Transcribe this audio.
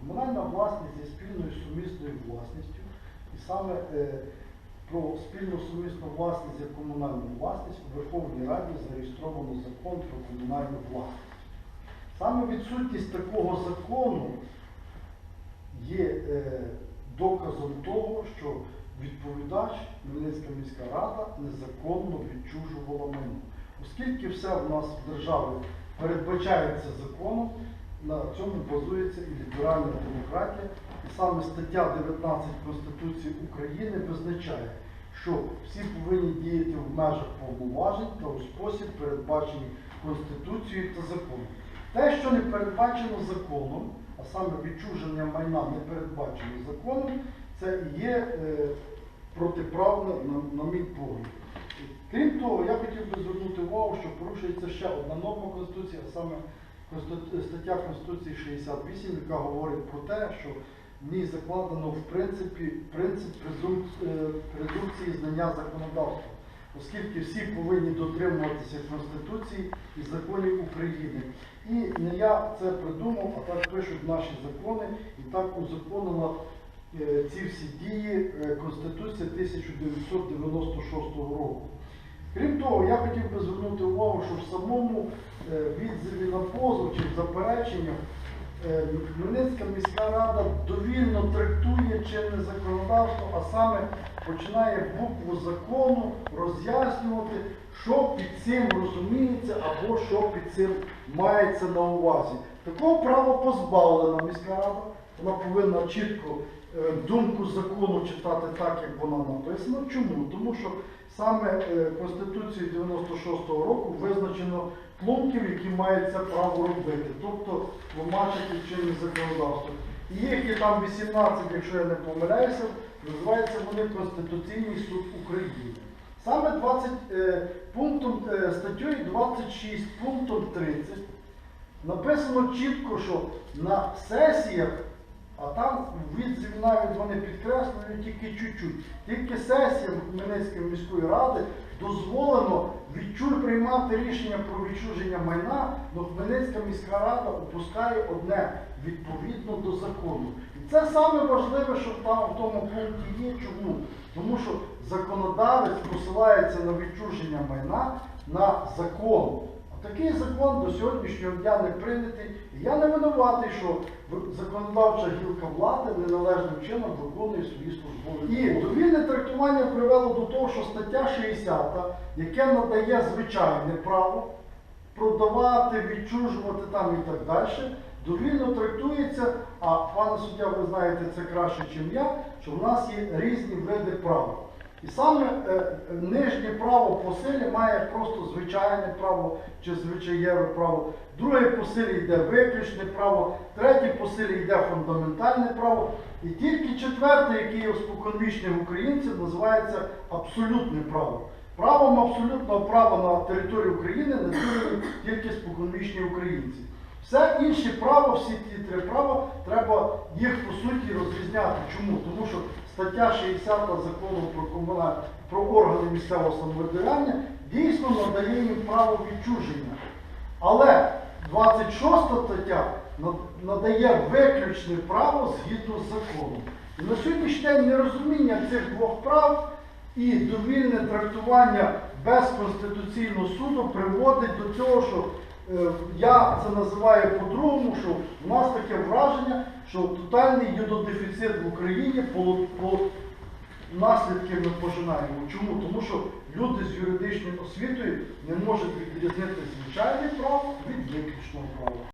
Комунальна власність є спільною сумісною власністю, і саме е, про спільну сумісну власність як комунальну власність у Верховній Раді зареєстровано закон про комунальну власність. Саме відсутність такого закону є е, доказом того, що відповідач Хмельницька міська рада незаконно відчужувала майно. Оскільки все в нас в державі передбачається законом, на цьому базується і ліберальна демократія. І саме стаття 19 Конституції України визначає, що всі повинні діяти в межах повноважень та у спосіб, передбачений Конституцією та законом. Те, що не передбачено законом, а саме відчуження майна не передбачено законом, це і є е, протиправно, на, на мій погляд. Крім того, я хотів би звернути увагу, що порушується ще одна норма Конституції, а саме стаття Конституції 68, яка говорить про те, що в ній закладено в принципі принцип е, презумпції знання законодавства, оскільки всі повинні дотримуватися Конституції і законів України. І не я це придумав, а так пишуть наші закони, і так узаконила е, ці всі дії е, Конституція 1996 року. Крім того, я хотів би звернути увагу, що в самому е, відзиві на позов чи в запереченнях е, Хмельницька міська рада довільно трактує чинне законодавство, а саме починає букву закону роз'яснювати, що під цим розуміється або що під цим мається на увазі. Такого права позбавлена міська рада. Вона повинна чітко думку закону читати так, як вона написана. Чому? Тому що саме е, Конституцією 96-го року визначено пунктів, які мають це право робити, тобто тлумачити чинне законодавство. І їх є там 18, якщо я не помиляюся, називаються вони Конституційний суд України. Саме 20 е, пунктом е, 26 пунктом 30 написано чітко, що на сесіях, а там в відзиві навіть вони підкреслюють тільки чуть-чуть, тільки сесіям Хмельницької міської ради дозволено відчур приймати рішення про відчуження майна, але Хмельницька міська рада опускає одне відповідно до закону. І це саме важливе, що там в тому пункті є. Чому? Тому що законодавець посилається на відчуження майна на закон. Такий закон до сьогоднішнього дня не прийнятий. І я не винуватий, що законодавча гілка влади неналежним чином виконує свої службові. І довільне трактування привело до того, що стаття 60, яке надає звичайне право продавати, відчужувати там і так далі, довільно трактується, а пане суддя, ви знаєте це краще, ніж я, що в нас є різні види права. І саме е, е, нижнє право по силі має просто звичайне право чи звичаєве право, друге по силі йде виключне право, третє по силі йде фундаментальне право, і тільки четверте, яке є споконвічних українців, називається абсолютне право. Правом абсолютного права на території України наділені тільки споконвічні українці. Все інше право, всі ті три права, треба їх по суті розрізняти. Чому? Тому що стаття 60 закону про комунальне про органи місцевого самоврядування дійсно надає їм право відчуження. Але 26 стаття надає виключне право згідно з законом. І на сьогоднішній день нерозуміння цих двох прав і довільне трактування без Конституційного суду приводить до цього, що я це називаю по-другому, що в нас таке враження, що тотальний йододефіцит в Україні по, по наслідки ми пожинаємо. Чому? Тому що люди з юридичною освітою не можуть відрізнити звичайне право від виключного права.